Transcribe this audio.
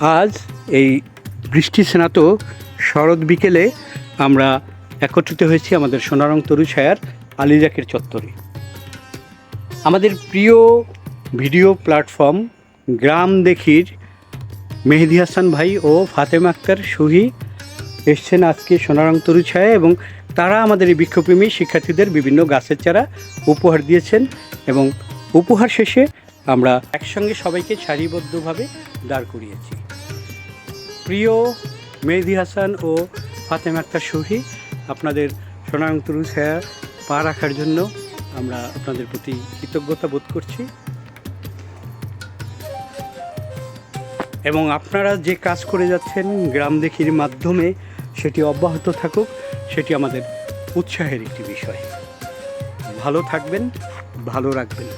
আজ এই বৃষ্টি স্নাত শরৎ বিকেলে আমরা একত্রিত হয়েছি আমাদের সোনারং তরু ছায়ার আলিজাকের চত্বরে। আমাদের প্রিয় ভিডিও প্ল্যাটফর্ম গ্রাম দেখির মেহেদি হাসান ভাই ও ফাতেমা আক্তার সুহি এসছেন আজকে সোনারং তরু ছায়া এবং তারা আমাদের এই বৃক্ষপ্রেমী শিক্ষার্থীদের বিভিন্ন গাছের চারা উপহার দিয়েছেন এবং উপহার শেষে আমরা একসঙ্গে সবাইকে সারিবদ্ধভাবে দাঁড় করিয়েছি। প্রিয় মেহেদি হাসান ও ফাতেমা আক্তার সুহি, আপনাদের সোনারং তরু ছায়া পা রাখার জন্য আমরা আপনাদের প্রতি কৃতজ্ঞতা বোধ করছি। এবং আপনারা যে কাজ করে যাচ্ছেন গ্রাম দেখির মাধ্যমে, সেটি অব্যাহত থাকুক, সেটি আমাদের উৎসাহের একটি বিষয়। ভালো থাকবেন, ভালো রাখবেন।